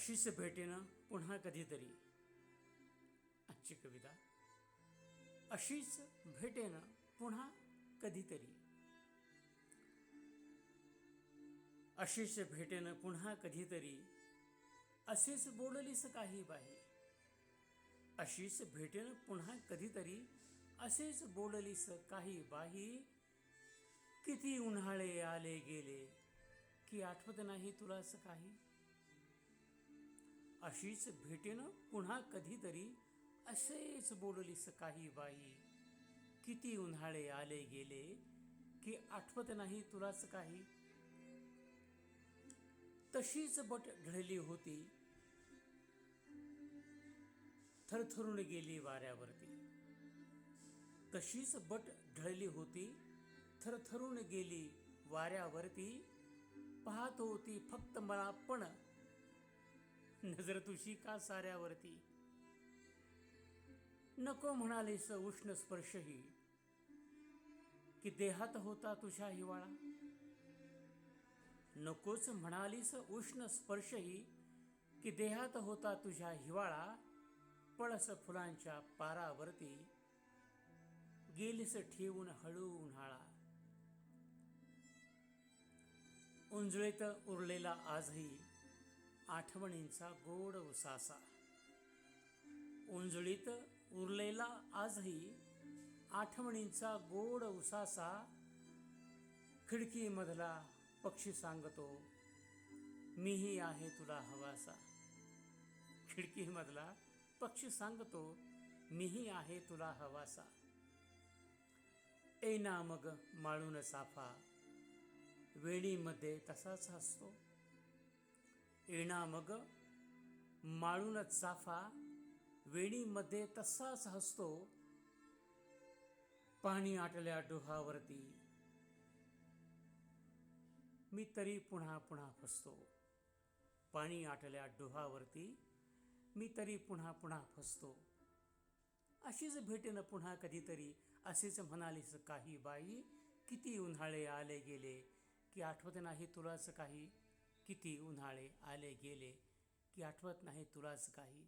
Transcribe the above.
अशीच भेटेनं पुन्हा कधीतरी. आजची कविता. अशीच भेटेनं पुन्हा कधीतरी. अशीच भेटेनं पुन्हा कधीतरी. असेच बोललीस काही बाई. अशीच भेटेनं पुन्हा कधीतरी. असेच बोललीस काही बाही किती उन्हाळे आले गेले. की आठवत नाही तुलाच काही? अशीच भेटेनं पुन्हा कधीतरी असेच बोललीस काही बाई. किती उन्हाळे आले गेले की आठवत नाही तुलाच काही. तशीच बट ढळली होती. थरथरून गेली वाऱ्यावरती. तशीच बट ढळली होती. थरथरून गेली वाऱ्यावरती. पाहत होती फक्त मला पण नजर तुझी का साऱ्यावरती? नको म्हणालीस उष्ण स्पर्शही. की देहात होता तुझ्या हिवाळा? नकोच म्हणालीस उष्ण स्पर्शही. की देहात होता तुझ्या हिवाळा? पळस फुलांच्या पारावरती. गेलीस ठेवून हळू उन्हाळा. उंजळीत उरलेला आजही आठवणींचा गोड उसासा. उंजळीत उरलेला आजही आठवणींचा गोड उसासा खिडकीमधला पक्षी सांगतो मीही आहे तुला हवासा. खिडकीमधला पक्षी सांगतो मीही आहे तुला हवासा. ऐना मग माळून साफा वेणीमध्ये तसाच असतो येणा मग. माळून चाफा वेणीमध्ये तसाच हसतो. पाणी आटल्या डोहावरती. मी तरी पुन्हा पुन्हा फसतो. पाणी आटल्या डोहावरती. मी तरी पुन्हा पुन्हा फसतो. अशीच भेटेनं पुन्हा कधीतरी. असेच म्हणालीस काही बाई किती उन्हाळे आले गेले. की आठवत नाही तुलाच काही. किती उन्हाळे आले गेले की आठवत नाही तुलाच काही?